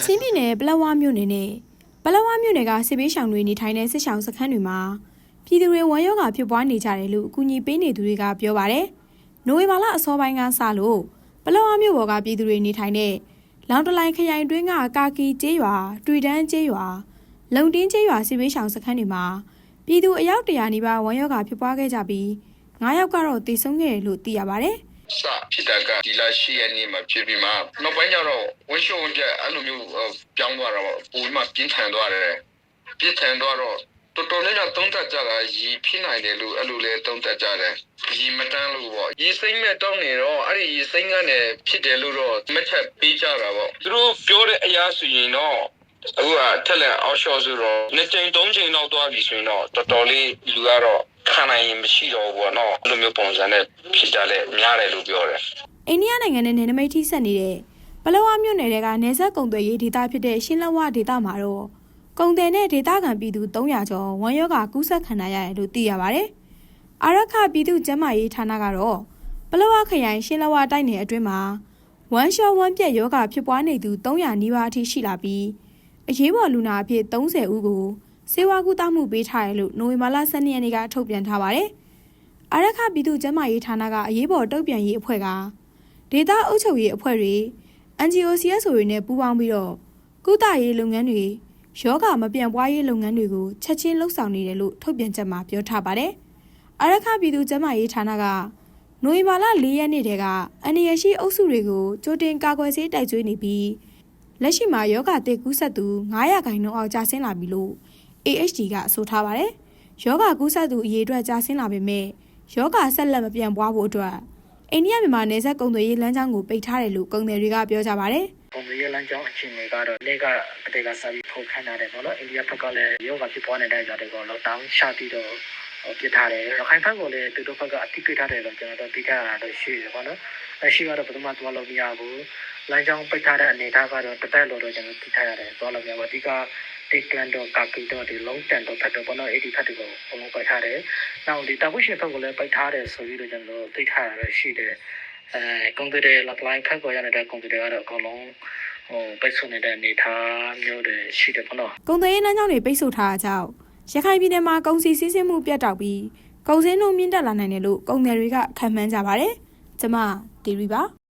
ချင်းပြည်နယ်ပလက်ဝမြို့နယ်နဲ့ပလက်ဝမြို့နယ်ကစစ်ပေးရှောင်တွေနေထိုင်တဲ့စစ်ရှောင်စခန်းတွေမှာပြည်သူတွေဝမ်းရောဂါဖြစ်ပွားနေကြတယ်လို့အကူအညီပေးနေသူတွေကပြောပါတယ်။နိုဝင်ဘာလအစောပိုင်းကစလို့ပလက်ဝမြို့ပေါ်ကပြည်သူတွေနေထိုင်တဲ့လောင်တလိုင်ခရိုင်တွင်းကကာကီကျေးရွာ၊တွေ့တန်းကျေးရွာ၊လုံတင်းကျေးရွာစစ်ပေးရှောင်စခန်းတွေမှာပြည်သူအယောက်တရာနီးပါးဝမ်းရောဂါဖြစ်ပွားခဲ့ကြပြီး9ယောက်ကတော့သေဆုံးခဲ့တယ်လို့သိရပါတယ်။ စဖြစ်တာကဒီလရှိရနေမှာဖြစ်ပြီးမှနောက်ပိုင်းကျတော့ဝင်းရှုံဝင်းပြအဲ့လိုမျိုးအော်ပြောင်းသွားတာပေါ့ပုံမှန်ပြင်းထန်သွားတယ်ပြင်းထန်သွားတော့တော်တော်လေးတော့သုံးသက်ကြတာရီဖြစ်နိုင်တယ်လို့အဲ့လိုလဲသုံးသက်ကြတယ်ရီမတန်းလို့ပေါ့ရီစိမ့်မဲ့တောင်းနေတော့အဲ့ဒီရီစိမ့်ကနေဖြစ်တယ်လို့တော့မချက်ပေးကြတာပေါ့သူတို့ပြောတဲ့အရာဆိုရင်တော့အခုကထက်လက်အောက်ရှော့ဆိုတော့နှစ်ချိန်သုံးချိန်လောက်သွားပြီဆိုရင်တော့တော်တော်လေးလူကတော့ ခံနိုင်ရင်မရှိတော့ဘူးပေါ့နော်အဲ့လိုမျိုးပုံစံနဲ့ဖြစ်ကြလဲများတယ်လို့ပြောတယ်အိန္ဒိယနိုင်ငံနဲ့နယ်နိမိတ်ထိစပ်နေတဲ့ပလောဝမြို့နယ်တွေကနယ်စပ်ကုံသွယ်ရေးဒေသဖြစ်တဲ့ရှင်းလက်ဝဒေသမှာတော့ကုံတယ်နဲ့ဒေသခံပြည်သူ300ကျော်ဝမ်းရောဂါကူးစက်ခံရရတယ်လို့သိရပါဗျ။အာရခပြည်သူ့ကျန်းမာရေးဌာနကတော့ပလောဝခရိုင်ရှင်းလက်ဝတိုက်နယ်အတွင်းမှာဝမ်းလျှောဝမ်းပြက်ယောဂါဖြစ်ပွားနေသူ300နီးပါးအထိရှိလာပြီးအရေးပေါ်လူနာအဖြစ်30ဦးကို စေဝါကူတမှုပေးထားတယ်လို့နိုဝင်ဘာလ12ရက်နေ့ကထုတ်ပြန်ထားပါတယ်။အာရခပြည်သူ့ကျန်းမာရေးဌာနကအရေးပေါ်တုံ့ပြန်ရေးအဖွဲ့ကဒေတာအုပ်ချုပ်ရေးအဖွဲ့တွေ NGO CSO တွေနဲ့ပူးပေါင်းပြီးတော့ကုသရေးလုပ်ငန်းတွေယောဂမပြန့်ပွားရေးလုပ်ငန်းတွေကိုချက်ချင်းလှုပ်ဆောင်နေတယ်လို့ထုတ်ပြန်ချက်မှာပြောထားပါတယ်။အရခပြည်သူ့ကျန်းမာရေးဌာနကနိုဝင်ဘာလ၄ရက်နေ့တည်းကအန်ရရှိအုပ်စုတွေကိုကြိုတင်ကာကွယ်ဆေးတိုက်ကျွေးနေပြီးလက်ရှိမှာယောဂတေကူးဆက်သူ900ခိုင်နှုန်းအောက်ကျဆင်းလာပြီလို့ AHD ကဆိုထားပါတယ်။ယောဂကူးဆက်သူအရေအတွက်ကျဆင်းလာပေမဲ့ယောဂဆက်လက်မပြန့်ပွားဖို့အတွက်အိန္ဒိယမြန်မာနယ်စပ်ကုန်သွယ်ရေးလမ်းကြောင်းကိုပိတ်ထားတယ်လို့ကုန်သည်တွေကပြောကြပါတယ်ပုံရလမ်းကြောင်းအခြေအနေကတော့နေ့ကအတေကစားပြီးထုတ်ခန့်ရတယ်ပေါ့နော်အိန္ဒိယဘက်ကလည်းယောဂဖြစ်ပွားနေတဲ့ကြတဲ့ကောလောက်တောင်းရှာပြီးတော့ပြစ်ထားတယ်ရခိုင်ဘက်ကလည်းသူတို့ဘက်ကအတိပိတ်ထားတယ်တော့ကျွန်တော်တို့သိကြတာတော့ရှိတယ်ပေါ့နော်အရှိကတော့ပထမသွားလို့မရဘူးလမ်းကြောင်းပိတ်ထားတဲ့အနေအထားကတော့တစ်ပတ်လို့တော့ကျွန်တော်သိထားရတယ်သွားလို့မရဘူးအဓိက တေကလန်တော့ကာကီတော့ဒီလုံးတန်တော့ဖတ်တော့ပေါ့နော်အဲ့ဒီဖတ်တွေကိုအလုံးပိတ်ထားတယ်နောက်ဒီတာဝိရှင်ဘက်ကလည်းပိတ်ထားတယ်ဆိုပြီးတော့ကျွန်တော်သိထားရရှိတယ်အဲကွန်ပျူတာလက်လိုင်းဖက်ကိုရတဲ့ကွန်ပျူတာကတော့အကုန်လုံးဟိုပိတ်ဆို့နေတဲ့အနေအထားမျိုးတွေရှိတယ်ပေါ့နော်။ကုန်သွယ်ရေးလမ်းကြောင်းတွေပိတ်ဆို့ထားတာကြောင့်ရခိုင်ပြည်နယ်မှာကုန်စည်စည်းစိမ်မှုပြတ်တောက်ပြီးကုန်စည်နှုန်းမြင့်တက်လာနိုင်တယ်လို့ကုန်သည်တွေကခန့်မှန်းကြပါတယ်။ကျမတီရီပါ